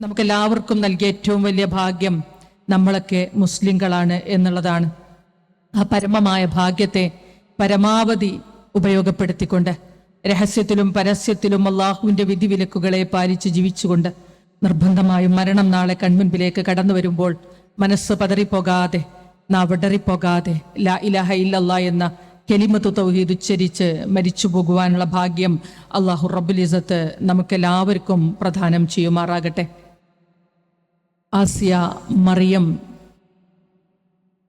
നമുക്കെല്ലാവർക്കും നൽകിയ ഏറ്റവും വലിയ ഭാഗ്യം നമ്മളൊക്കെ മുസ്ലിങ്ങളാണ് എന്നുള്ളതാണ്. ആ പരമമായ ഭാഗ്യത്തെ പരമാവധി ഉപയോഗപ്പെടുത്തിക്കൊണ്ട് രഹസ്യത്തിലും പരസ്യത്തിലും അള്ളാഹുവിന്റെ വിധിവിലക്കുകളെ പാലിച്ച് ജീവിച്ചുകൊണ്ട് നിർബന്ധമായും മരണം നാളെ കൺമുൻപിലേക്ക് കടന്നു വരുമ്പോൾ മനസ്സ് പതറിപ്പോകാതെ നാവടറിപ്പോകാതെ ലാ ഇലാഹ ഇല്ലല്ല എന്ന കെലിമത്ത് തൗഹീദ് ഉച്ചരിച്ച് മരിച്ചു പോകുവാനുള്ള ഭാഗ്യം അള്ളാഹു റബുലിസത്ത് നമുക്കെല്ലാവർക്കും പ്രധാനം ചെയ്യുമാറാകട്ടെ. ആസിയ മറിയം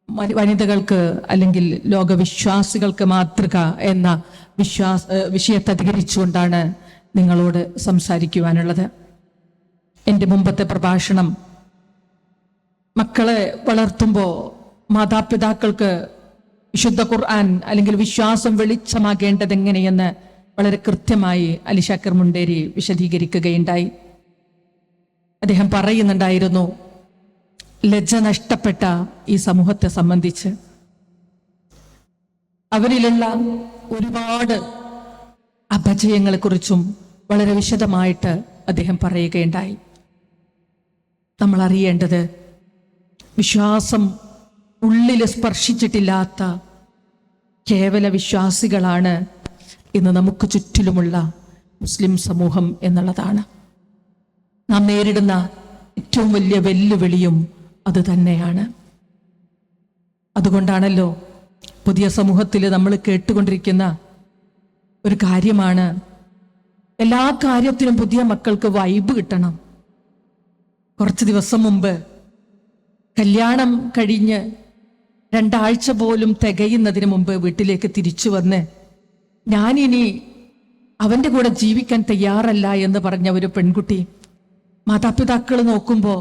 വനിതകൾക്ക് അല്ലെങ്കിൽ ലോകവിശ്വാസികൾക്ക് മാതൃക എന്ന വിശ്വാസ വിഷയത്തെ അധികരിച്ചുകൊണ്ടാണ് നിങ്ങളോട് സംസാരിക്കുവാനുള്ളത്. എന്റെ മുമ്പത്തെ പ്രഭാഷണം മക്കളെ വളർത്തുമ്പോൾ മാതാപിതാക്കൾക്ക് വിശുദ്ധ ഖുർആൻ അല്ലെങ്കിൽ വിശ്വാസം വെളിച്ചമാകേണ്ടത് എങ്ങനെയെന്ന് വളരെ കൃത്യമായി അലി ഷക്കർ മുണ്ടേരി വിശദീകരിക്കുകയുണ്ടായി. അദ്ദേഹം പറയുന്നുണ്ടായിരുന്നു ലജ്ജ നഷ്ടപ്പെട്ട ഈ സമൂഹത്തെ സംബന്ധിച്ച് അവരിലുള്ള ഒരുപാട് അപജയങ്ങളെക്കുറിച്ചും വളരെ വിശദമായിട്ട് അദ്ദേഹം പറയുകയുണ്ടായി. നമ്മൾ അറിയേണ്ടത് വിശ്വാസം ഉള്ളിൽ സ്പർശിച്ചിട്ടില്ലാത്ത കേവല വിശ്വാസികളാണ് ഇന്ന് നമുക്ക് ചുറ്റിലുമുള്ള മുസ്ലിം സമൂഹം എന്നുള്ളതാണ്. നാം നേരിടുന്ന ഏറ്റവും വലിയ വെല്ലുവിളിയും അത് തന്നെയാണ്. അതുകൊണ്ടാണല്ലോ പുതിയ സമൂഹത്തിൽ നമ്മൾ കേട്ടുകൊണ്ടിരിക്കുന്ന ഒരു കാര്യമാണ് എല്ലാ കാര്യത്തിനും പുതിയ മക്കൾക്ക് വൈബ് കിട്ടണം. കുറച്ച് ദിവസം മുമ്പ് കല്യാണം കഴിഞ്ഞ് രണ്ടാഴ്ച പോലും തികയുന്നതിന് മുമ്പ് വീട്ടിലേക്ക് തിരിച്ചു വന്ന് ഞാനിനി അവന്റെ കൂടെ ജീവിക്കാൻ തയ്യാറല്ല എന്ന് പറഞ്ഞ ഒരു പെൺകുട്ടി മാതാപിതാക്കൾ നോക്കുമ്പോൾ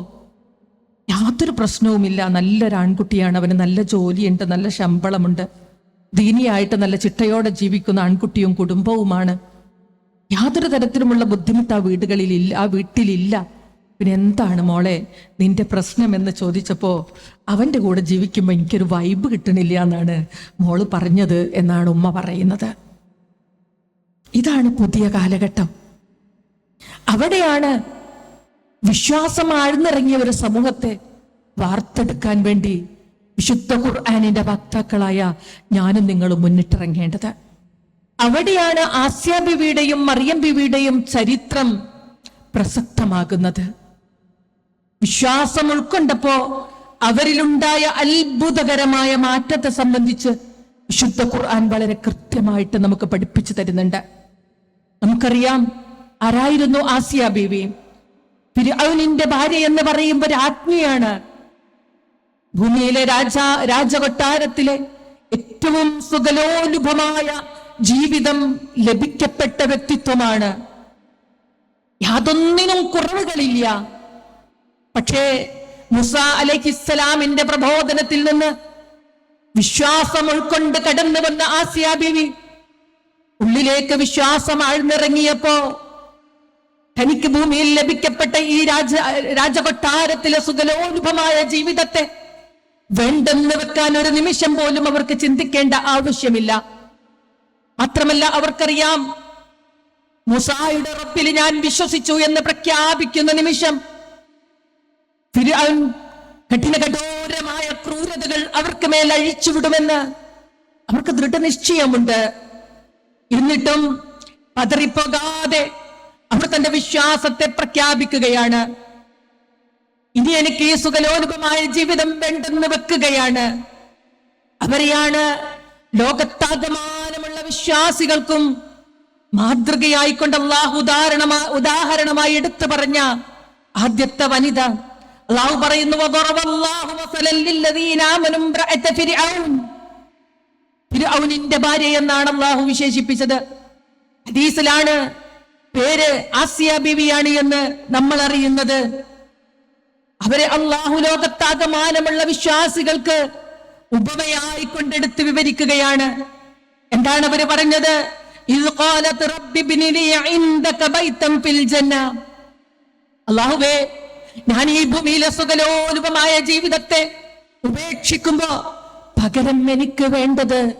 യാതൊരു പ്രശ്നവുമില്ല. നല്ലൊരു ആൺകുട്ടിയാണ് അവന് നല്ല ജോലിയുണ്ട് നല്ല ശമ്പളമുണ്ട്. ദീനിയായിട്ട് നല്ല ചിട്ടയോടെ ജീവിക്കുന്ന ആൺകുട്ടിയും കുടുംബവുമാണ്. യാതൊരു തരത്തിലുമുള്ള ബുദ്ധിമുട്ട് ആ വീടുകളിൽ ഇല്ല ആ വീട്ടിലില്ല. പിന്നെ എന്താണ് മോളെ നിന്റെ പ്രശ്നം എന്ന് ചോദിച്ചപ്പോ അവന്റെ കൂടെ ജീവിക്കുമ്പോൾ എനിക്കൊരു വൈബ് കിട്ടണില്ല എന്നാണ് മോൾ പറഞ്ഞത് എന്നാണ് ഉമ്മ പറയുന്നത്. ഇതാണ് പുതിയ കാലഘട്ടം. അവിടെയാണ് വിശ്വാസം ആഴ്ന്നിറങ്ങിയ ഒരു സമൂഹത്തെ വാർത്തെടുക്കാൻ വേണ്ടി വിശുദ്ധ ഖുർആാനിന്റെ വക്താക്കളായ ഞാനും നിങ്ങളും മുന്നിട്ടിറങ്ങേണ്ടത്. അവിടെയാണ് ആസ്യ ബിവിയുടെയും മറിയം ബിവിയുടെയും ചരിത്രം പ്രസക്തമാകുന്നത്. വിശ്വാസം ഉൾക്കൊണ്ടപ്പോ അവരിലുണ്ടായ അത്ഭുതകരമായ മാറ്റത്തെ സംബന്ധിച്ച് വിശുദ്ധ ഖുർആൻ വളരെ കൃത്യമായിട്ട് നമുക്ക് പഠിപ്പിച്ചു തരുന്നുണ്ട്. നമുക്കറിയാം ആരായിരുന്നു ആസിയ ബീവി? ഫിർഔനിന്റെ ഭാര്യ എന്ന് പറയുമ്പോൾ രാജ്ഞിയാണ് ഭൂമിയിലെ രാജ രാജകൊട്ടാരത്തിലെ ഏറ്റവും സുഖലോലുഭമായ ജീവിതം ലഭിക്കപ്പെട്ട വ്യക്തിത്വമാണ്. യാതൊന്നിനും കുറവുകളില്ല. പക്ഷേ മുസ അലൈഹിസ്സലാമിന്റെ പ്രബോധനത്തിൽ നിന്ന് വിശ്വാസം ഉൾക്കൊണ്ട് കടന്നു വന്ന ആസിയ ബീവി ഉള്ളിലേക്ക് വിശ്വാസം ആഴ്ന്നിറങ്ങിയപ്പോ തനിക്ക് ഭൂമിയിൽ ലഭിക്കപ്പെട്ട ഈ രാജ രാജകൊട്ടാരത്തിലെ സുഖലോലുഭമായ ജീവിതത്തെ വേണ്ടെന്ന് വെക്കാൻ ഒരു നിമിഷം പോലും അവർക്ക് ചിന്തിക്കേണ്ട ആവശ്യമില്ല. മാത്രമല്ല അവർക്കറിയാം മുസായുടെ റബ്ബിൽ ഞാൻ വിശ്വസിച്ചു എന്ന് പ്രഖ്യാപിക്കുന്ന നിമിഷം കഠിന കഠോരമായ ക്രൂരതകൾ അവർക്ക് മേൽ അഴിച്ചുവിടുമെന്ന് അവർക്ക് ദൃഢനിശ്ചയമുണ്ട്. എന്നിട്ടും പതറിപ്പോകാതെ അവിടെ തന്റെ വിശ്വാസത്തെ പ്രഖ്യാപിക്കുകയാണ്. ഇനി എനിക്ക് ഈ സുഖലോലുകമായ ജീവിതം വേണ്ടെന്ന് വെക്കുകയാണ്. അവരെയാണ് ലോകത്താകമാനമുള്ള വിശ്വാസികൾക്കും മാതൃകയായിക്കൊണ്ട് അള്ളാഹു ഉദാഹരണ ഉദാഹരണമായി എടുത്തു പറഞ്ഞ ആദ്യത്തെ വനിത. അള്ളാഹു പറയുന്നു ഭാര്യ എന്നാണ് അള്ളാഹു വിശേഷിപ്പിച്ചത്. ഹദീസിലാണ് പേര് ആസിയ ബിവിയാണ് എന്ന് നമ്മൾ അറിയുന്നത്. അവരെ അള്ളാഹു ലോകത്താകമാനമുള്ള വിശ്വാസികൾക്ക് ഉപമയായി കൊണ്ടെടുത്ത് വിവരിക്കുകയാണ്. എന്താണ് അവർ പറഞ്ഞത്. അള്ളാഹുവേ ഞാൻ ഈ ഭൂമിയിലെ സുഖലോലുപമായ ജീവിതത്തെ ഉപേക്ഷിക്കുമ്പോ പകരം എനിക്ക് വേണ്ടത്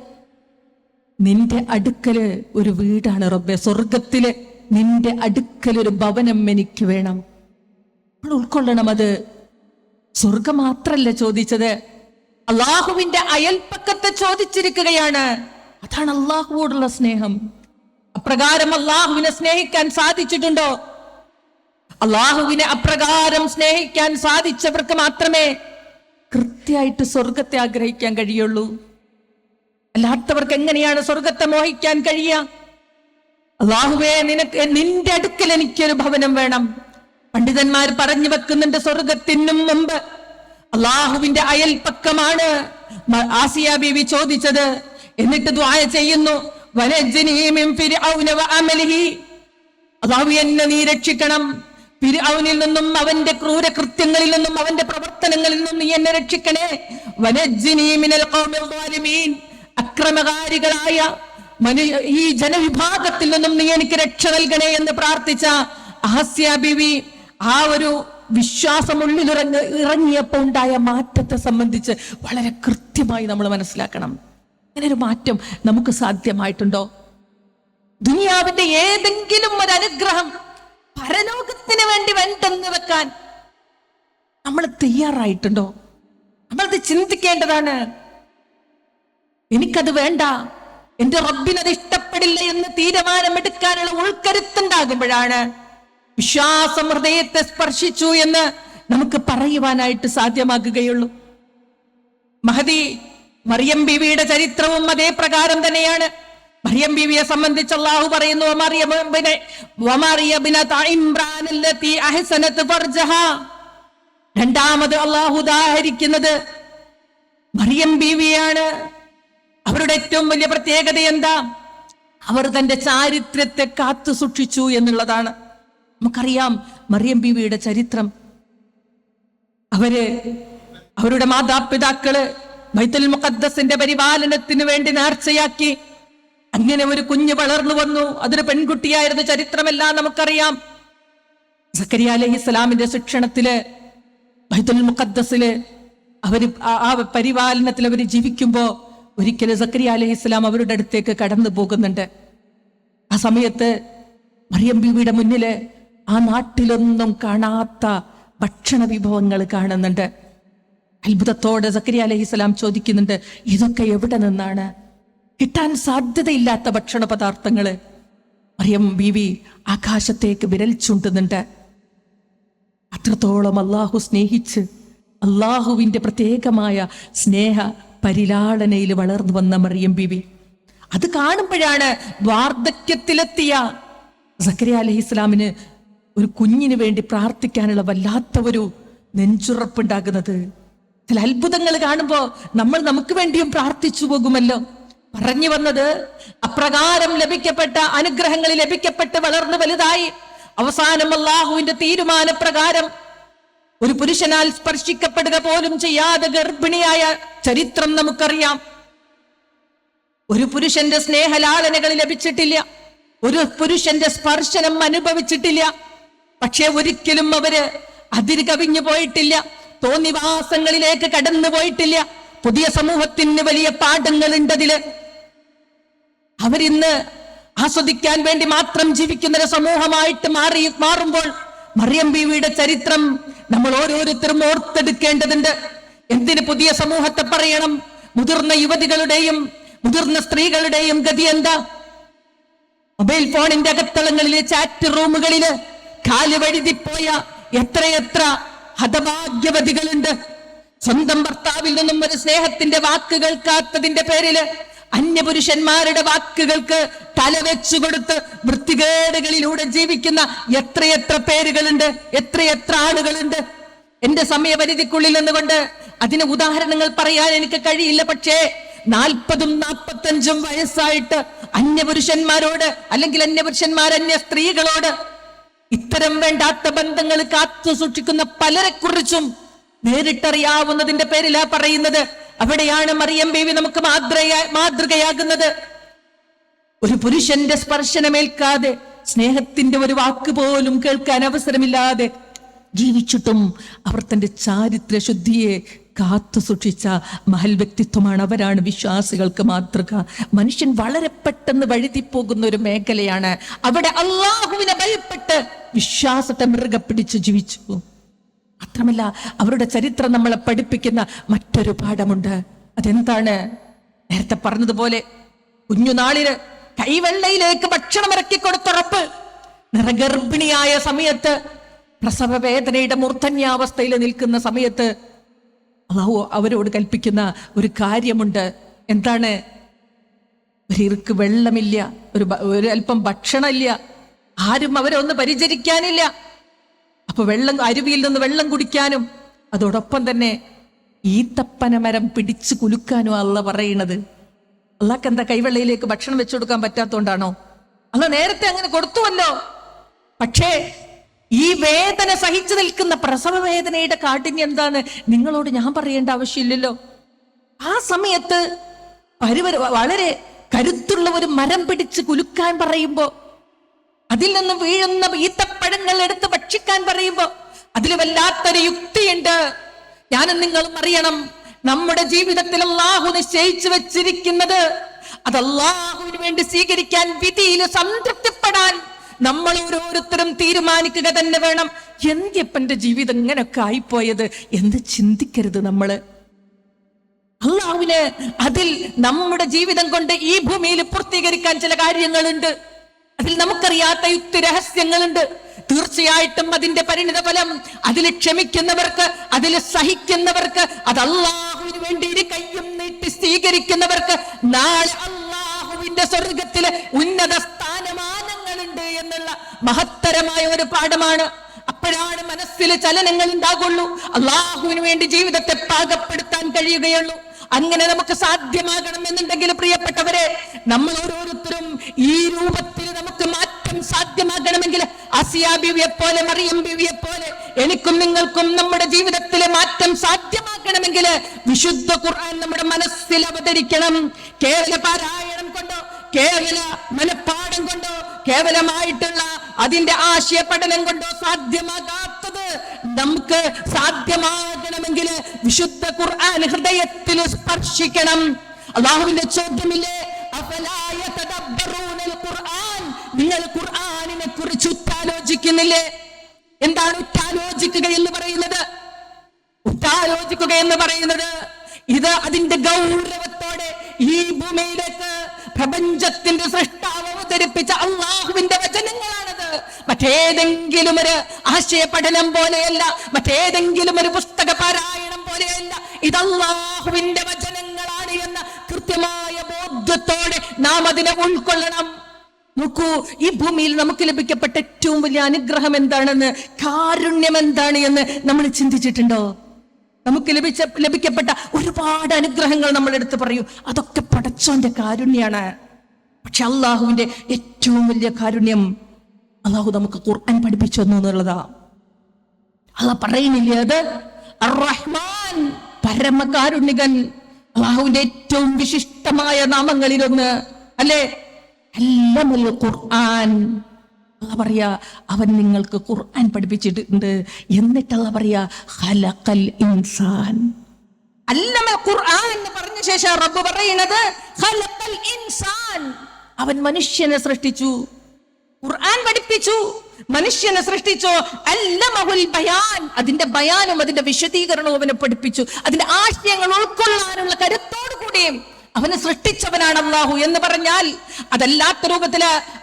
നിന്റെ അടുക്കൽ ഒരു വീടാണ് റബ്ബെ സ്വർഗത്തിൽ നിന്റെ അടുക്കലൊരു ഭവനം എനിക്ക് വേണം. നമ്മൾ ഉൾക്കൊള്ളണം അത്. സ്വർഗം മാത്രല്ല ചോദിച്ചത്. അള്ളാഹുവിന്റെ അയൽപ്പക്കത്തെ ചോദിച്ചിരിക്കുകയാണ്. അതാണ് അള്ളാഹുവോടുള്ള സ്നേഹം. അപ്രകാരം അള്ളാഹുവിനെ സ്നേഹിക്കാൻ സാധിച്ചിട്ടുണ്ടോ? അള്ളാഹുവിനെ അപ്രകാരം സ്നേഹിക്കാൻ സാധിച്ചവർക്ക് മാത്രമേ കൃത്യമായിട്ട് സ്വർഗത്തെ ആഗ്രഹിക്കാൻ കഴിയുള്ളൂ. അല്ലാത്തവർക്ക് എങ്ങനെയാണ് സ്വർഗത്തെ മോഹിക്കാൻ കഴിയുക? അള്ളാഹുവേ നിനക്ക് നിന്റെ അടുക്കൽ എനിക്കൊരു ഭവനം വേണം. പണ്ഡിതന്മാർ പറഞ്ഞു വെക്കുന്നുണ്ട് സ്വർഗത്തിനും മുമ്പ്. അള്ളാഹുവിന്റെ അയൽപക്കമാണ് ആസിയ ബീവി ചോദിച്ചത്. എന്നിട്ട് ദ്വായ ചെയ്യുന്നു. അള്ളാഹു എന്നെ നീ രക്ഷിക്കണം. ഫിർഔനിൽ നിന്നും അവന്റെ ക്രൂരകൃത്യങ്ങളിൽ നിന്നും അവന്റെ പ്രവർത്തനങ്ങളിൽ നിന്നും നീ എന്നെ രക്ഷിക്കണേ. വനജ്ജിനീ മിനൽ. അക്രമകാരികളായ ഈ ജനവിഭാഗത്തിൽ നിന്നും നീ എനിക്ക് രക്ഷ നൽകണേ എന്ന് പ്രാർത്ഥിച്ച അഹസ്യ ബിവി ആ ഒരു വിശ്വാസം ഉള്ളിലിറങ്ങ ഇറങ്ങിയപ്പോൾ ഉണ്ടായ മാറ്റത്തെ സംബന്ധിച്ച് വളരെ കൃത്യമായി നമ്മൾ മനസ്സിലാക്കണം. അങ്ങനെ ഒരു മാറ്റം നമുക്ക് സാധ്യമായിട്ടുണ്ടോ? ദുനിയാവിന്റെ ഏതെങ്കിലും ഒരു അനുഗ്രഹം പരലോകത്തിന് വേണ്ടി വേണ്ടെന്ന് വെക്കാൻ നമ്മൾ തയ്യാറായിട്ടുണ്ടോ? നമ്മളത് ചിന്തിക്കേണ്ടതാണ്. എനിക്കത് വേണ്ട. എന്റെ റബ്ബിനത് ഇഷ്ടപ്പെടില്ല എന്ന് തീരുമാനമെടുക്കാനുള്ള ഉൾക്കരുത്തുണ്ടാകുമ്പോഴാണ് വിശ്വാസം ഹൃദയത്തെ സ്പർശിച്ചു എന്ന് നമുക്ക് പറയുവാനായിട്ട് സാധ്യമാകുകയുള്ളൂ. മഹതി മറിയം ബിവിയുടെ ചരിത്രവും അതേ പ്രകാരം തന്നെയാണ്. മറിയം ബിവിയെ സംബന്ധിച്ച് അള്ളാഹു പറയുന്നു "വമറിയം ബിന- വമറിയ ബിനത ഇമ്രാൻ അല്ലത്തി അഹ്സനത് രണ്ടാമത് അള്ളാഹു ഉദാഹരിക്കുന്നത് മറിയം ബീവിയാണ് അവരുടെ ഏറ്റവും വലിയ പ്രത്യേകത എന്താ? അവർ തന്റെ ചാരിത്രത്തെ കാത്തു സൂക്ഷിച്ചു എന്നുള്ളതാണ്. നമുക്കറിയാം മറിയം ബീവിയുടെ ചരിത്രം. അവർ അവരുടെ മാതാപിതാക്കൾ ബൈത്തുൽ മുഖദ്ദസിന്റെ പരിപാലനത്തിന് വേണ്ടി നേർച്ചയാക്കി. അങ്ങനെ ഒരു കുഞ്ഞ് വളർന്നു വന്നു. അതൊരു പെൺകുട്ടിയായിരുന്ന ചരിത്രമെല്ലാം നമുക്കറിയാം. സക്കരിയ അലഹി ഇസ്ലാമിന്റെ ശിക്ഷണത്തിൽ ബൈത്തുൽ മുഖദ്ദസിൽ അവർ ആ- പരിപാലനത്തിൽ അവർ ജീവിക്കുമ്പോ ഒരിക്കലും സക്കരിയ അലഹി ഇസ്ലാം അവരുടെ അടുത്തേക്ക് കടന്നു പോകുന്നുണ്ട്. ആ സമയത്ത് മറിയം ബീവിയുടെ മുന്നിൽ ആ നാട്ടിലൊന്നും കാണാത്ത ഭക്ഷണ വിഭവങ്ങൾ കാണുന്നുണ്ട്. അത്ഭുതത്തോടെ അലഹി ഇസ്ലാം ചോദിക്കുന്നുണ്ട് ഇതൊക്കെ എവിടെ നിന്നാണ്? കിട്ടാൻ സാധ്യതയില്ലാത്ത ഭക്ഷണ പദാർത്ഥങ്ങൾ മറിയം ബീവി ആകാശത്തേക്ക് വിരൽ ചൂണ്ടുന്നുണ്ട്. അത്രത്തോളം അള്ളാഹു സ്നേഹിച്ച് അള്ളാഹുവിന്റെ പ്രത്യേകമായ സ്നേഹ പരിലാളനയിൽ വളർന്നു വന്ന മറിയം ബീവി. അത് കാണുമ്പോഴാണ് വാർദ്ധക്യത്തിലെത്തിയ സക്കരി അലഹി ഇസ്ലാമിന് ഒരു കുഞ്ഞിന് വേണ്ടി പ്രാർത്ഥിക്കാനുള്ള വല്ലാത്ത ഒരു നെഞ്ചുറപ്പുണ്ടാകുന്നത്. ചില അത്ഭുതങ്ങൾ കാണുമ്പോൾ നമ്മൾ നമുക്ക് വേണ്ടിയും പ്രാർത്ഥിച്ചു പോകുമല്ലോ. പറഞ്ഞു വന്നത് അപ്രകാരം ലഭിക്കപ്പെട്ട അനുഗ്രഹങ്ങൾ ലഭിക്കപ്പെട്ട് വളർന്നു വലുതായി. അവസാനം അള്ളാഹുവിന്റെ തീരുമാനപ്രകാരം ഒരു പുരുഷനാൽ സ്പർശിക്കപ്പെടുക പോലും ചെയ്യാതെ ഗർഭിണിയായ ചരിത്രം നമുക്കറിയാം. ഒരു പുരുഷന്റെ സ്നേഹലാളനകൾ ലഭിച്ചിട്ടില്ല. ഒരു പുരുഷന്റെ സ്പർശനം അനുഭവിച്ചിട്ടില്ല. പക്ഷെ ഒരിക്കലും അവർ അതിര് കവിഞ്ഞു പോയിട്ടില്ല. തോന്നിവാസങ്ങളിലേക്ക് കടന്നു പോയിട്ടില്ല. പുതിയ സമൂഹത്തിന് വലിയ പാഠങ്ങളുണ്ടതിൽ. അവരിന്ന് ആസ്വദിക്കാൻ വേണ്ടി മാത്രം ജീവിക്കുന്ന ഒരു സമൂഹമായിട്ട് മാറി മാറുമ്പോൾ മറിയം ബീവിയുടെ ചരിത്രം നമ്മൾ ഓരോരുത്തരും ഓർത്തെടുക്കേണ്ടതുണ്ട്. എന്തിന് പുതിയ സമൂഹത്തെ പറയണം? മുതിർന്ന യുവതികളുടെയും മുതിർന്ന സ്ത്രീകളുടെയും ഗതി എന്താ? മൊബൈൽ ഫോണിന്റെ അകത്തളങ്ങളിലെ ചാറ്റ് റൂമുകളിൽ കാൽ വഴുതിപ്പോയ എത്രയെത്ര ഹതഭാഗ്യവതികളുണ്ട്. സ്വന്തം ഭർത്താവിൽ നിന്നും ഒരു സ്നേഹത്തിന്റെ വാക്ക് കേൾക്കാത്തതിന്റെ പേരിൽ അന്യപുരുഷന്മാരുടെ വാക്കുകൾക്ക് തലവെച്ചു കൊടുത്ത് വൃത്തികേടുകളിലൂടെ ജീവിക്കുന്ന എത്രയെത്ര പേരുകളുണ്ട് എത്രയെത്ര ആളുകളുണ്ട്. എന്റെ സമയപരിധിക്കുള്ളിൽ നിന്നുകൊണ്ട് അതിന് ഉദാഹരണങ്ങൾ പറയാൻ എനിക്ക് കഴിയില്ല. പക്ഷേ നാൽപ്പതും നാൽപ്പത്തഞ്ചും വയസ്സായിട്ട് അന്യപുരുഷന്മാരോട് അല്ലെങ്കിൽ അന്യപുരുഷന്മാർ അന്യ സ്ത്രീകളോട് ഇത്തരം വേണ്ടാത്ത ബന്ധങ്ങൾ കാത്തു സൂക്ഷിക്കുന്ന പലരെ കുറിച്ചും നേരിട്ടറിയാവുന്നതിന്റെ പേരിലാ പറയുന്നത്. അവിടെയാണ് മറിയം ബേബി നമുക്ക് മാതൃക മാതൃകയാകുന്നത്. ഒരു പുരുഷന്റെ സ്പർശനമേൽക്കാതെ സ്നേഹത്തിന്റെ ഒരു വാക്ക് പോലും കേൾക്കാൻ അവസരമില്ലാതെ ജീവിച്ചിട്ടും അവർ തന്റെ ചാരിത്ര ശുദ്ധിയെ കാത്തു സൂക്ഷിച്ച മഹൽ വ്യക്തിത്വമാണ് അവരാണ് വിശ്വാസികൾക്ക് മാതൃക. മനുഷ്യൻ വളരെ പെട്ടെന്ന് വഴുതിപ്പോകുന്ന ഒരു മേഖലയാണ്. അവിടെ അള്ളാഹുവിനെ ഭയപ്പെട്ട് വിശ്വാസത്തെ മൃഗ പിടിച്ച് ജീവിച്ചു. മാത്രമല്ല അവരുടെ ചരിത്രം നമ്മളെ പഠിപ്പിക്കുന്ന മറ്റൊരു പാഠമുണ്ട്. അതെന്താണ്? നേരത്തെ പറഞ്ഞതുപോലെ കുഞ്ഞുനാളിൽ കൈവെള്ളയിലേക്ക് ഭക്ഷണം ഇറക്കി കൊടുത്തുറപ്പ് നിറഗർഭിണിയായ സമയത്ത് പ്രസവ വേദനയുടെ മൂർധന്യാവസ്ഥയിൽ നിൽക്കുന്ന സമയത്ത് അള്ളാഹു അവരോട് കൽപ്പിക്കുന്ന ഒരു കാര്യമുണ്ട്. എന്താണ്? ഒരു ഇറുക്ക് വെള്ളമില്ല ഒരു ഒരു അല്പം ഭക്ഷണമില്ല ആരും അവരെ ഒന്ന് പരിചരിക്കാനില്ല. അപ്പൊ വെള്ളം അരുവിയിൽ നിന്ന് വെള്ളം കുടിക്കാനും അതോടൊപ്പം തന്നെ ഈത്തപ്പന മരം പിടിച്ചു കുലുക്കാനും അല്ല പറയണത് അള്ളാഹ് എന്താ കൈവെള്ളയിലേക്ക് ഭക്ഷണം വെച്ചു കൊടുക്കാൻ പറ്റാത്തോണ്ടാണോ? അല്ല നേരത്തെ അങ്ങനെ കൊടുത്തുവല്ലോ. പക്ഷേ ഈ വേദന സഹിച്ചു നിൽക്കുന്ന പ്രസവ വേദനയുടെ കാഠിന്യം എന്താണ്? നിങ്ങളോട് ഞാൻ പറയേണ്ട ആവശ്യമില്ലല്ലോ. ആ സമയത്ത് പരിവര വളരെ കരുത്തുള്ള ഒരു മരം പിടിച്ച് കുലുക്കാൻ പറയുമ്പോ അതിൽ നിന്ന് വീഴുന്ന ഈത്തപ്പഴങ്ങൾ എടുത്ത് ഭക്ഷിക്കാൻ പറയുമ്പോ അതിൽ വല്ലാത്തൊരു യുക്തിയുണ്ട്. ഞാനും നിങ്ങളും അറിയണം. നമ്മുടെ ജീവിതത്തിൽ അള്ളാഹു നിശ്ചയിച്ചു വെച്ചിരിക്കുന്നത് അത് അള്ളാഹുവിന് വേണ്ടി സ്വീകരിക്കാൻ വിധിയിൽ സംതൃപ്തിപ്പെടാൻ നമ്മൾ ഓരോരുത്തരും തീരുമാനിക്കുക തന്നെ വേണം. എന്തിയപ്പന്റെ ജീവിതം ഇങ്ങനൊക്കെ ആയിപ്പോയത് എന്ന് ചിന്തിക്കരുത് നമ്മൾ. അള്ളാഹുവിന് അതിൽ നമ്മുടെ ജീവിതം കൊണ്ട് ഈ ഭൂമിയിൽ പൂർത്തീകരിക്കാൻ ചില കാര്യങ്ങളുണ്ട്. അതിൽ നമുക്കറിയാത്ത യുക്തി രഹസ്യങ്ങളുണ്ട്. തീർച്ചയായിട്ടും അതിന്റെ പരിണിത ഫലം അതിൽ ക്ഷമിക്കുന്നവർക്ക് അതിൽ സഹിക്കുന്നവർക്ക് അത് അള്ളാഹുവിന് വേണ്ടി കയ്യും നീട്ടി സ്വീകരിക്കുന്നവർക്ക് നാളെ അള്ളാഹുവിന്റെ സ്വർഗത്തിലെ ഉന്നത സ്ഥാനമാനങ്ങളുണ്ട് എന്നുള്ള മഹത്തരമായ ഒരു പാഠമാണ്. അപ്പോഴാണ് മനസ്സിൽ ചലനങ്ങൾ ഉണ്ടാകുള്ളൂ. അള്ളാഹുവിന് വേണ്ടി ജീവിതത്തെ പാകപ്പെടുത്താൻ കഴിയുകയുള്ളൂ. അങ്ങനെ നമുക്ക് സാധ്യമാകണം എന്നുണ്ടെങ്കിൽ പ്രിയപ്പെട്ടവരെ നമ്മൾ ഓരോരുത്തരും ഈ രൂപത്തിൽ നമുക്ക് പോലെ മറിയം ബിവിയെ പോലെ എനിക്കും നിങ്ങൾക്കും നമ്മുടെ ജീവിതത്തിലെ മാറ്റം സാധ്യമാക്കണമെങ്കിൽ വിശുദ്ധ ഖുർആൻ നമ്മുടെ മനസ്സിൽ അവതരിക്കണം. കേവല പാരായണം കൊണ്ടോ കേവല മനഃപ്പാടം കൊണ്ടോ കേവലമായിട്ടുള്ള അതിന്റെ ആശയ പഠനം കൊണ്ടോ സാധ്യമാകാത്തത് നമുക്ക് സാധ്യമാകണമെങ്കിൽ വിശുദ്ധ ഖുർആൻ ഹൃദയത്തിൽ സ്പർശിക്കണം. അള്ളാഹുവിന്റെ ചോദ്യമില്ലേ? നിങ്ങൾ ഖുർആാനിനെ കുറിച്ച് ഉറ്റാലോചിക്കുന്നില്ലേ എന്താണ് ഉറ്റാലോചിക്കുക എന്ന് പറയുന്നത്? ഉറ്റാലോചിക്കുക എന്ന് പറയുന്നത് ഇത് അതിന്റെ ഗൗരവത്തോടെ ഈ ഭൂമിയിലേക്ക് പ്രപഞ്ചത്തിന്റെ സൃഷ്ടാവ് അവതരിപ്പിച്ച അള്ളാഹുവിന്റെ വചനങ്ങളാണത്. മറ്റേതെങ്കിലും ഒരു ആശയ പഠനം പോലെയല്ല മറ്റേതെങ്കിലും ഒരു പുസ്തക പാരായണം പോലെയല്ല ഇത് അള്ളാഹുവിന്റെ വചനങ്ങളാണ് എന്ന കൃത്യമായ ബോധ്യത്തോടെ നാം അതിനെ ഉൾക്കൊള്ളണം. നോക്കൂ ഈ ഭൂമിയിൽ നമുക്ക് ലഭിക്കപ്പെട്ട ഏറ്റവും വലിയ അനുഗ്രഹം എന്താണെന്ന് കാരുണ്യം എന്താണ് എന്ന് നമ്മൾ ചിന്തിച്ചിട്ടുണ്ടോ? നമുക്ക് ലഭിച്ച ലഭിക്കപ്പെട്ട ഒരുപാട് അനുഗ്രഹങ്ങൾ നമ്മൾ എടുത്ത് പറയൂ. അതൊക്കെ പടച്ചോന്റെ കാരുണ്യാണ്. പക്ഷെ അള്ളാഹുവിന്റെ ഏറ്റവും വലിയ കാരുണ്യം അള്ളാഹു നമുക്ക് ഖുർആൻ പഠിപ്പിച്ചു തന്നു എന്നുള്ളതാ. അല്ല പറയുന്നില്ലേ അത്? റഹ്മാൻ പരമകാരുണികൻ അള്ളാഹുവിന്റെ ഏറ്റവും വിശിഷ്ടമായ നാമങ്ങളിലൊന്ന്. അല്ലേ? അല്ലമൽ ഖുർആൻ. അല്ല പറയാ അവൻ നിങ്ങൾക്ക് ഖുർആൻ പഠിപ്പിച്ചിട്ടുണ്ട്. എന്നിട്ടല്ല പറയാ ഖലഖൽ ഇൻസാൻ. അല്ലമൽ ഖുർആൻ എന്ന് പറഞ്ഞ ശേഷം റബ്ബ് പറയുന്നത് ഖലഖൽ ഇൻസാൻ. അവൻ മനുഷ്യനെ സൃഷ്ടിച്ചു. ഖുർആൻ പഠിപ്പിച്ചു. മനുഷ്യനെ സൃഷ്ടിച്ചോ. അല്ലമഹുൽ ബയാൻ. അതിന്റെ ബയാനും അതിന്റെ വിശദീകരണവും അവനെ പഠിപ്പിച്ചു. അതിന്റെ ആശയങ്ങൾ ഉൾക്കൊള്ളാനുള്ള കരുത്തോടു കൂടിയും അവനെ സൃഷ്ടിച്ചവനാണ് അള്ളാഹു എന്ന് പറഞ്ഞാൽ അതല്ലാത്ത രൂപത്തിൽ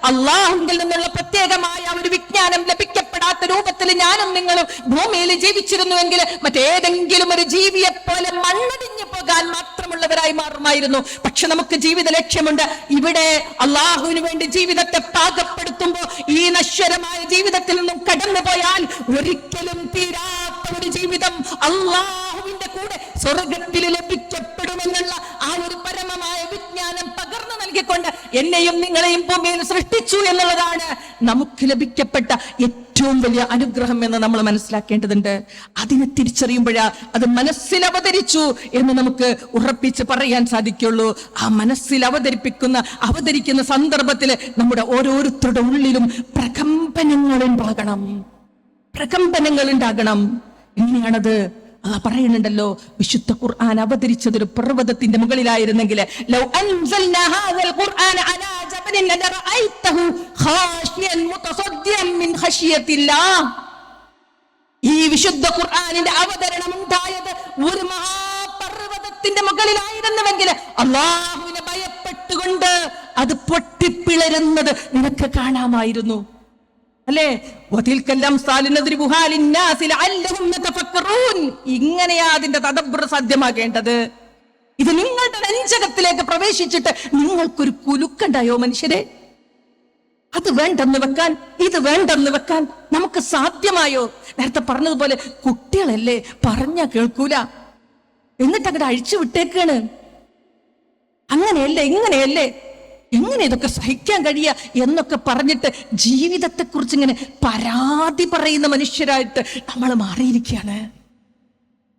അള്ളാഹുവിൽ നിന്നുള്ള പ്രത്യേകമായ ഒരു വിജ്ഞാനം ലഭിക്കപ്പെടാത്ത രൂപത്തിൽ ഞാനും നിങ്ങളും ഭൂമിയിൽ ജീവിച്ചിരുന്നുവെങ്കിൽ മറ്റേതെങ്കിലും ഒരു ജീവിയെ പോലെ മണ്ണടിഞ്ഞു പോകാൻ മാത്രമുള്ളവരായി മാറുമായിരുന്നു. പക്ഷെ നമുക്ക് ജീവിത ലക്ഷ്യമുണ്ട്. ഇവിടെ അള്ളാഹുവിന് വേണ്ടി ജീവിതത്തെ പാകപ്പെടുത്തുമ്പോൾ ഈ നശ്വരമായ ജീവിതത്തിൽ നിന്നും കടന്നു പോയാൽ ഒരിക്കലും തീരാത്ത ഒരു ജീവിതം അള്ളാഹുവിന്റെ കൂടെ സ്വർഗത്തിൽ ലഭിക്കപ്പെടുമെന്നുള്ള ആ ഒരു നൽകിക്കൊണ്ട് എന്നെയും നിങ്ങളെയും ഭൂമിയിൽ സൃഷ്ടിച്ചു എന്നുള്ളതാണ് നമുക്ക് ലഭിക്കപ്പെട്ട ഏറ്റവും വലിയ അനുഗ്രഹം എന്ന് നമ്മൾ മനസ്സിലാക്കേണ്ടതുണ്ട്. അതിനെ തിരിച്ചറിയുമ്പോഴാ അത് മനസ്സിൽ അവതരിച്ചു എന്ന് നമുക്ക് ഉറപ്പിച്ച് പറയാൻ സാധിക്കുള്ളൂ. ആ മനസ്സിൽ അവതരിപ്പിക്കുന്ന അവതരിക്കുന്ന സന്ദർഭത്തിൽ നമ്മുടെ ഓരോരുത്തരുടെ ഉള്ളിലും പ്രകമ്പനങ്ങൾ ഉണ്ടാകണം. പ്രകമ്പനങ്ങൾ ഉണ്ടാകണം. എങ്ങനെയാണത്? ആ പറയുന്നുണ്ടല്ലോ വിശുദ്ധ ഖുർആൻ അവതരിച്ചത് ഒരു പർവതത്തിന്റെ മുകളിലായിരുന്നെങ്കിൽ ഈ വിശുദ്ധ ഖുർആാനിന്റെ അവതരണം ഉണ്ടായത് ഒരു മഹാപർവതത്തിന്റെ മുകളിലായിരുന്നുവെങ്കിൽ അള്ളാഹുവിനെ ഭയപ്പെട്ടുകൊണ്ട് അത് പൊട്ടിപ്പിളരുന്നത് നിനക്ക് കാണാമായിരുന്നു. അല്ലേ? ഇങ്ങനെയാ അതിന്റെ തദബ്ര സാധ്യമാകേണ്ടത്? ഇത് നിങ്ങളുടെ നെഞ്ചകത്തിലേക്ക് പ്രവേശിച്ചിട്ട് നിങ്ങൾക്കൊരു കുലുക്കണ്ടായോ മനുഷ്യരെ? അത് വേണ്ടെന്ന് വെക്കാൻ ഇത് വേണ്ടെന്ന് വെക്കാൻ നമുക്ക് സാധ്യമായോ? നേരത്തെ പറഞ്ഞതുപോലെ കുട്ടികളല്ലേ പറഞ്ഞ കേൾക്കൂല. എന്നിട്ട് അങ്ങോട്ട് അഴിച്ചു വിട്ടേക്കാണ്. അങ്ങനെയല്ലേ ഇങ്ങനെയല്ലേ? എങ്ങനെ ഇതൊക്കെ സഹിക്കാൻ കഴിയുക എന്നൊക്കെ പറഞ്ഞിട്ട് ജീവിതത്തെക്കുറിച്ച് ഇങ്ങനെ പരാതി പറയുന്ന മനുഷ്യരായിട്ട് നമ്മൾ മാറിയിരിക്കുകയാണ്.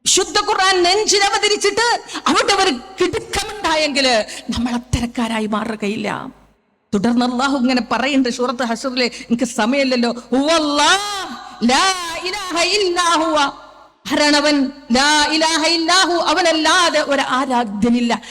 ശുദ്ധ ഖുർആൻ നെഞ്ചിനവതരിച്ചിട്ട് അവിടെ ഒരു കിടുക്കമുണ്ടായെങ്കിൽ നമ്മൾ അത്തരക്കാരായി മാറുകയില്ല. തുടർന്ന് അള്ളാഹു ഇങ്ങനെ പറയുന്നുണ്ട് സൂറത്ത് ഹസറിലെ എനിക്ക് സമയമില്ലല്ലോ. ഇല്ലാഹു. അവനല്ലാതെ ഒരു ആരാധ്യനില്ല.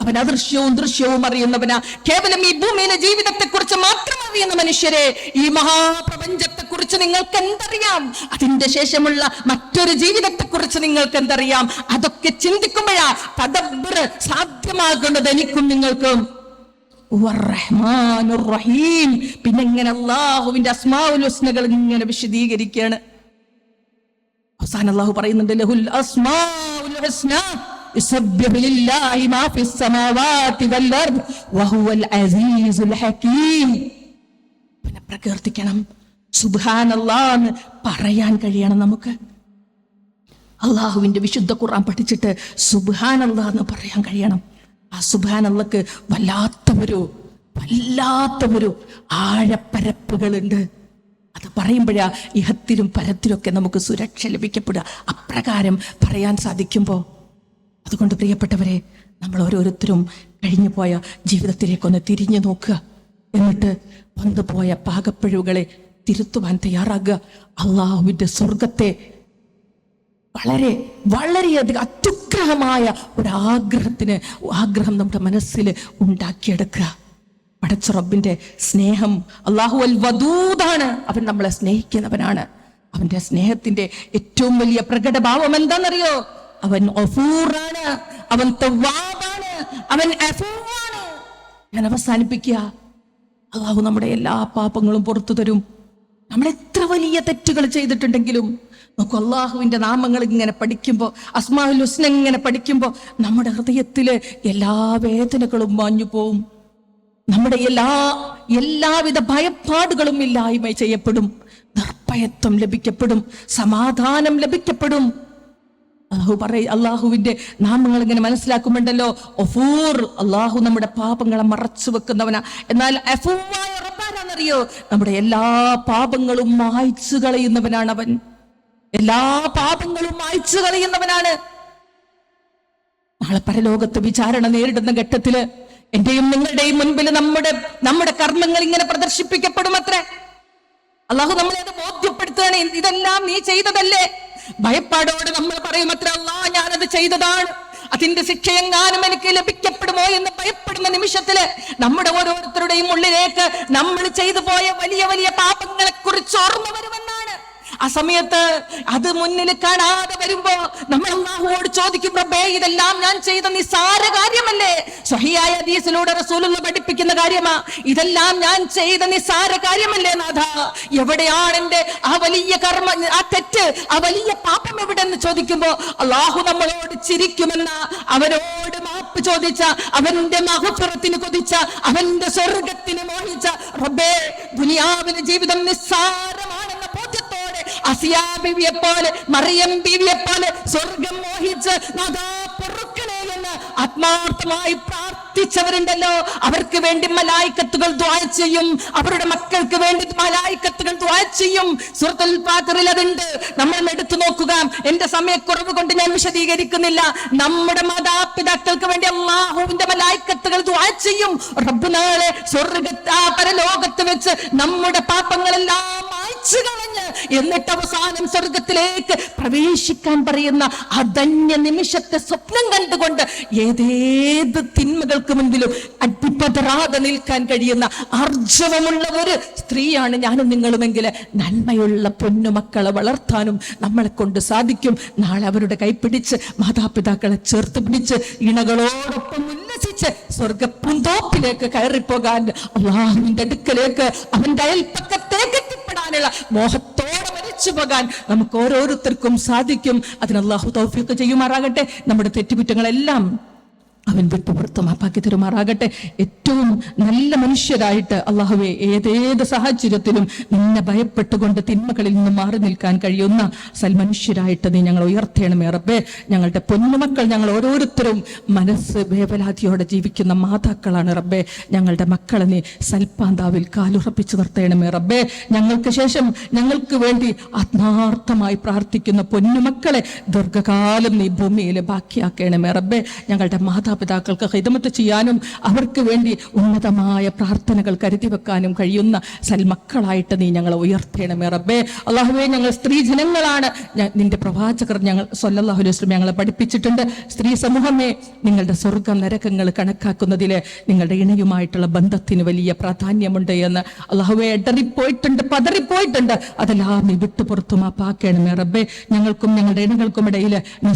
അവൻ അദൃശ്യവും ദൃശ്യവും അറിയുന്നവനാ. കേവലം ഈ ഭൂമിയിലെ ജീവിതത്തെ കുറിച്ച് മാത്രം അറിയുന്ന മനുഷ്യരെ. ഈ മഹാപ്രപഞ്ചത്തെ കുറിച്ച് നിങ്ങൾക്ക് എന്തറിയാം അതിന്റെ ശേഷമുള്ള മറ്റൊരു ജീവിതത്തെ കുറിച്ച് നിങ്ങൾക്ക് എന്തറിയാം അതൊക്കെ ചിന്തിക്കുമ്പോഴാ തദബ്ബർ സാധ്യമാകുന്നത് എനിക്കും നിങ്ങൾക്കും. റഹീം പിന്നെ ഇങ്ങനെ അള്ളാഹുവിന്റെ അസ്മാഉൽ ഹുസ്നകൾ ഇങ്ങനെ വിശദീകരിക്കുകയാണ് അവസാനം അള്ളാഹു പറയുന്നുണ്ട് ലഹുൽ അസ്മാഉൽ ഹുസ്ന. ലില്ലാഹി മാ ഫിസ് സമാവാതി വൽ അർദ് വഹുവൽ അസീസുൽ ഹകീം പിന്നെ പ്രകീർത്തിക്കണം. എന്ന് പറയാൻ കഴിയണം നമുക്ക്. അള്ളാഹുവിന്റെ വിശുദ്ധ ഖുർആൻ പഠിച്ചിട്ട് സുബ്ഹാനല്ലാഹ് എന്ന് പറയാൻ കഴിയണം. ആ സുബാനല്ലക്ക് വല്ലാത്ത ഒരു വല്ലാത്ത ഒരു ആഴപ്പരപ്പുകളുണ്ട്. അത് പറയുമ്പോഴാ ഇഹത്തിലും പരത്തിലൊക്കെ നമുക്ക് സുരക്ഷ ലഭിക്കപ്പെടുക. അപ്രകാരം പറയാൻ സാധിക്കുമ്പോൾ അതുകൊണ്ട് പ്രിയപ്പെട്ടവരെ നമ്മൾ ഓരോരുത്തരും കഴിഞ്ഞു പോയ ജീവിതത്തിലേക്കൊന്ന് തിരിഞ്ഞു നോക്കുക. എന്നിട്ട് വന്നു പോയ പാകപ്പിഴവുകളെ തിരുത്തുവാൻ തയ്യാറാകുക. അള്ളാഹുവിന്റെ സ്വർഗത്തെ വളരെ വളരെയധികം അത്യുഗ്രഹമായ ഒരു ആഗ്രഹത്തിന് ആഗ്രഹം നമ്മുടെ മനസ്സിൽ ഉണ്ടാക്കിയെടുക്കുക. പടച്ച റബ്ബിന്റെ സ്നേഹം അള്ളാഹു അൽ വദൂദാണ് അവൻ നമ്മളെ സ്നേഹിക്കുന്നവനാണ്. അവന്റെ സ്നേഹത്തിന്റെ ഏറ്റവും വലിയ പ്രകടഭാവം എന്താണെന്നറിയോ? അവൻ ഒഫൂറാണ് അവൻ തവ്വാബാണ് അവൻ അഫൂവാണ്. ഞാൻ അവസാനിപ്പിക്കുക. അള്ളാഹു നമ്മുടെ എല്ലാ പാപങ്ങളും പുറത്തു തരും. നമ്മൾ എത്ര വലിയ തെറ്റുകൾ ചെയ്തിട്ടുണ്ടെങ്കിലും നോക്കൂ അള്ളാഹുവിന്റെ നാമങ്ങൾ ഇങ്ങനെ പഠിക്കുമ്പോൾ അസ്മാഉൽ ഹുസ്ന ഇങ്ങനെ പഠിക്കുമ്പോൾ നമ്മുടെ ഹൃദയത്തിലെ എല്ലാ വേദനകളും മാഞ്ഞു പോവും. നമ്മുടെ എല്ലാ എല്ലാവിധ ഭയപ്പാടുകളും ഇല്ലായ്മ ചെയ്യപ്പെടും. നിർഭയത്വം ലഭിക്കപ്പെടും. സമാധാനം ലഭിക്കപ്പെടും. അള്ളാഹു പറയും അള്ളാഹുവിന്റെ നാമങ്ങൾ ഇങ്ങനെ മനസ്സിലാക്കുമ്പോണ്ടല്ലോ ഒഫൂർ അള്ളാഹു നമ്മുടെ പാപങ്ങളെ മറച്ചു വെക്കുന്നവനാ. എന്നാൽ അറിയോ നമ്മുടെ എല്ലാ പാപങ്ങളും മായ്ച്ചു കളയുന്നവനാണ് അവൻ. എല്ലാ പാപങ്ങളും മായ്ച്ചു കളയുന്നവനാണ്. നാളെ പരലോകത്ത് വിചാരണ നേരിടുന്ന ഘട്ടത്തിൽ എന്റെയും നിങ്ങളുടെയും മുൻപിൽ നമ്മുടെ നമ്മുടെ കർമ്മങ്ങൾ ഇങ്ങനെ പ്രദർശിപ്പിക്കപ്പെടും അത്രേ അള്ളാഹു നമ്മളെ അത് ബോധ്യപ്പെടുത്തുകയാണ്. ഇതെല്ലാം നീ ചെയ്തതല്ലേ? ഭയപ്പാടോടെ നമ്മൾ പറയും അത്ര അല്ലാ ഞാനത് ചെയ്തതാണ്. അതിന്റെ ശിക്ഷ എങ്ങാനും എനിക്ക് ലഭിക്കപ്പെടുമോ എന്ന് ഭയപ്പെടുന്ന നിമിഷത്തിൽ നമ്മുടെ ഓരോരുത്തരുടെയും ഉള്ളിലേക്ക് നമ്മൾ ചെയ്തു പോയ വലിയ വലിയ പാപങ്ങളെ കുറിച്ച് ഓർമ്മ വരുമെന്നാണ്. ആ സമയത്ത് അത് മുന്നിൽ കാണാതെ വരുമ്പോ നമ്മൾ അള്ളാഹുവോട് ചോദിക്കും റബ്ബേ ഇതെല്ലാം ഞാൻ ചെയ്ത നിസ്സാര കാര്യമല്ലേ? സ്വഹിയായ ഹദീസിലൂടെ റസൂലുള്ള പഠിപ്പിക്കുന്ന കാര്യമാ ഇതെല്ലാം ഞാൻ ചെയ്ത നിസ്സാര കാര്യമല്ലേ നാഥ? എവിടെയാണ് എന്റെ ആ വലിയ കർമ്മ ആ തെറ്റ് ആ വലിയ പാപം എവിടെന്ന് ചോദിക്കുമ്പോ അള്ളാഹു നമ്മളോട് ചിരിക്കുമെന്ന അവനോട് മാപ്പ് ചോദിച്ച അവന്റെ മഹപ്പുറത്തിന് കൊതിച്ച അവന്റെ സ്വർഗത്തിന് മോഹിച്ച റബ്ബേ ദുനിയാവിന് ജീവിതം ബോധ്യത്തോടെ അസിയാ ബിവിയെ പോലെ മറിയം ബിവിയെ പോലെ സ്വർഗം മോഹിച്ച് നാദാ ആത്മാർത്ഥമായി പ്രാർത്ഥിച്ചവരുണ്ടല്ലോ. അവർക്ക് വേണ്ടി മലായിക്കത്തുകൾ ദ്വായ ചെയ്യും. അവരുടെ മക്കൾക്ക് വേണ്ടി മലായിക്കത്തുകൾ ദ്വായ ചെയ്യും. സുഹൃത്തുൽ പാത്രിൽ അതുണ്ട്. നമ്മൾ എടുത്തു നോക്കുക. എന്റെ സമയക്കുറവ് കൊണ്ട് ഞാൻ വിശദീകരിക്കുന്നില്ല. നമ്മുടെ മാതാപിതാക്കൾക്ക് വേണ്ടി അള്ളാഹുവിന്റെ മലായിക്കത്തുകൾ ദ്വായ ചെയ്യും. റബ്ബ് നാളെ സ്വർഗത്ത് ആ പരലോകത്ത് വെച്ച് നമ്മുടെ പാപങ്ങളെല്ലാം മായ്ച്ചു എന്നിട്ട് അവസാനം സ്വർഗത്തിലേക്ക് പ്രവേശിക്കാൻ പറയുന്ന ആ ധന്യ നിമിഷത്തെ സ്വപ്നം കണ്ടുകൊണ്ട് ഏതേത് തിന്മകൾക്ക് മുൻപിലും അടിപ്പതറാതെ നിൽക്കാൻ കഴിയുന്ന ആർജവമുള്ള ഒരു സ്ത്രീയാണ് ഞാനും നിങ്ങളുമെങ്കിൽ നന്മയുള്ള പൊന്നുമക്കളെ വളർത്താനും നമ്മളെ കൊണ്ട് സാധിക്കും. നാളെ അവരുടെ കൈപ്പിടിച്ച് മാതാപിതാക്കളെ ചേർത്ത് പിടിച്ച് ഇണകളോടൊപ്പം ഉല്ലസിച്ച് സ്വർഗപ്പുന്തോപ്പിലേക്ക് കയറിപ്പോകാൻ അള്ളാഹുവിന്റെ അടുക്കലേക്ക് അവന്റെ അയൽപ്പക്കത്തേക്ക് എത്തിപ്പെടാനുള്ള മോഹത്തോടെ മരിച്ചു പോകാൻ നമുക്ക് ഓരോരുത്തർക്കും സാധിക്കും. അതിന് അള്ളാഹു തൗഫീഖ് ചെയ്യുമാറാകട്ടെ. നമ്മുടെ തെറ്റുകുറ്റങ്ങളെല്ലാം അവൻ വിട്ടുപുറത്ത് മാപ്പാക്കി തരുമാറാകട്ടെ. ഏറ്റവും നല്ല മനുഷ്യരായിട്ട് അള്ളാഹുവെ ഏതേത് സാഹചര്യത്തിലും നിന്നെ ഭയപ്പെട്ടുകൊണ്ട് തിന്മകളിൽ നിന്ന് മാറി നിൽക്കാൻ കഴിയുന്ന സൽമനുഷ്യരായിട്ട് നീ ഞങ്ങൾ ഉയർത്തേണമേ റബ്ബേ. ഞങ്ങളുടെ പൊന്നുമക്കൾ ഞങ്ങൾ ഓരോരുത്തരും മനസ്സ് വേവലാതിയോടെ ജീവിക്കുന്ന മാതാക്കളാണ് റബ്ബേ. ഞങ്ങളുടെ മക്കളെ നീ സൽപാന്താവിൽ കാലുറപ്പിച്ചു നിർത്തേണമേ റബ്ബേ. ഞങ്ങൾക്ക് ശേഷം ഞങ്ങൾക്ക് വേണ്ടി ആത്മാർത്ഥമായി പ്രാർത്ഥിക്കുന്ന പൊന്നുമക്കളെ ദീർഘകാലം നീ ഭൂമിയിൽ ബാക്കിയാക്കണമേ റബ്ബേ. ഞങ്ങളുടെ മാതാപിതാക്കൾക്ക് ഹിതമത്ത് ചെയ്യാനും അവർക്ക് വേണ്ടി ഉന്നതമായ പ്രാർത്ഥനകൾ കരുതി വെക്കാനും കഴിയുന്ന സൽമക്കളായിട്ട് നീ ഞങ്ങളെ ഉയർത്തേണമേ റബ്ബേ. അള്ളാഹുവേ ഞങ്ങൾ സ്ത്രീ ജനങ്ങളാണ്. നിന്റെ പ്രവാചകർ ഞങ്ങൾ സൊല്ലാഹു അലൈഹി വസല്ലം ഞങ്ങളെ പഠിപ്പിച്ചിട്ടുണ്ട്. സ്ത്രീ സമൂഹമേ നിങ്ങളുടെ സ്വർഗ നരകങ്ങൾ കണക്കാക്കുന്നതിൽ നിങ്ങളുടെ ഇണയുമായിട്ടുള്ള ബന്ധത്തിന് വലിയ പ്രാധാന്യമുണ്ട് എന്ന് അള്ളാഹുവെ ഇടറിപ്പോയിട്ടുണ്ട് പതറിപ്പോയിട്ടുണ്ട്. അതെല്ലാം നീ വിട്ടുപുറത്തു മാപ്പാക്കണമേ റബ്ബേ. ഞങ്ങൾക്കും ഞങ്ങളുടെ ഇണകൾക്കും ഇടയിൽ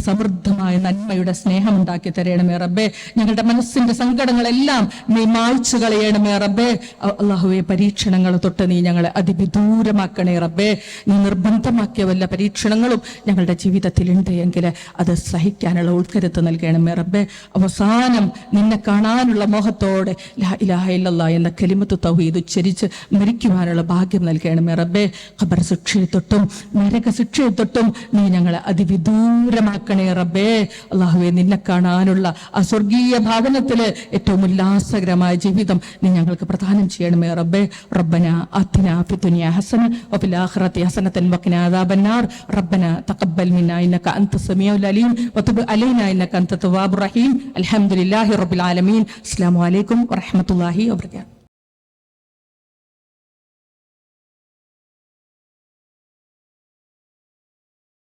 സമൃദ്ധമായ നന്മയുടെ സ്നേഹം ഉണ്ടാക്കി തരണമേ റബ്ബേ. ഞങ്ങളുടെ മനസ്സിന്റെ സങ്കടങ്ങളെല്ലാം നീ മായ്ച്ചു കളയണമേ റബ്ബേ. അള്ളാഹുവെ പരീക്ഷണങ്ങൾ തൊട്ട് നീ ഞങ്ങളെ അതിവിദൂരമാക്കണേ റബ്ബേ. നീ നിർബന്ധമാക്കിയ വല്ല പരീക്ഷണങ്ങളും ഞങ്ങളുടെ ജീവിതത്തിൽ ഉണ്ട് എങ്കിൽ അത് സഹിക്കാനുള്ള ഉൾക്കരുത്ത് നൽകണമേ റബ്ബേ. അവസാനം നിന്നെ കാണാനുള്ള മോഹത്തോടെ ലാ ഇലാഹ എന്ന കലിമത്ത് തൗഹീദ് ഉച്ചരിച്ച് മരിക്കുവാനുള്ള ഭാഗ്യം നൽകണമേ റബ്ബേ. ഖബർ ശിക്ഷയെ തൊട്ടും നരക ശിക്ഷയെ തൊട്ടും നീ ഞങ്ങളെ അതിവിദൂരമാക്കണേ റബ്ബേ. അള്ളാഹുവെ നിന്നെ കാണാനുള്ള ആ സ്വർഗീയ ഭാവനത്തിൽ ഏറ്റവും ഉല്ലാസകരമായ ജീവിതം നീ ഞങ്ങൾക്ക് പ്രദാനം ചെയ്യണമേ റബ്ബേ. റബ്ബന അത്തിന ഫിദ്ദുനിയ ഹസന വഫിൽ ആഖിറതി ഹസനതൻ വഖിന അദാബന്നാർ. റബ്ബന തഖബ്ബൽ മിന്നാ ഇന്നക അൻത സമീഉൽ അലീം. വതുബ് അലൈനാ ഇന്നക അൻത തവ്വാബുർ റഹീം. അൽഹംദുലില്ലാഹി റബ്ബിൽ ആലമീൻ. അസ്സലാമു അലൈക്കും വറഹ്മത്തുള്ളാഹി വബറകാതുഹു.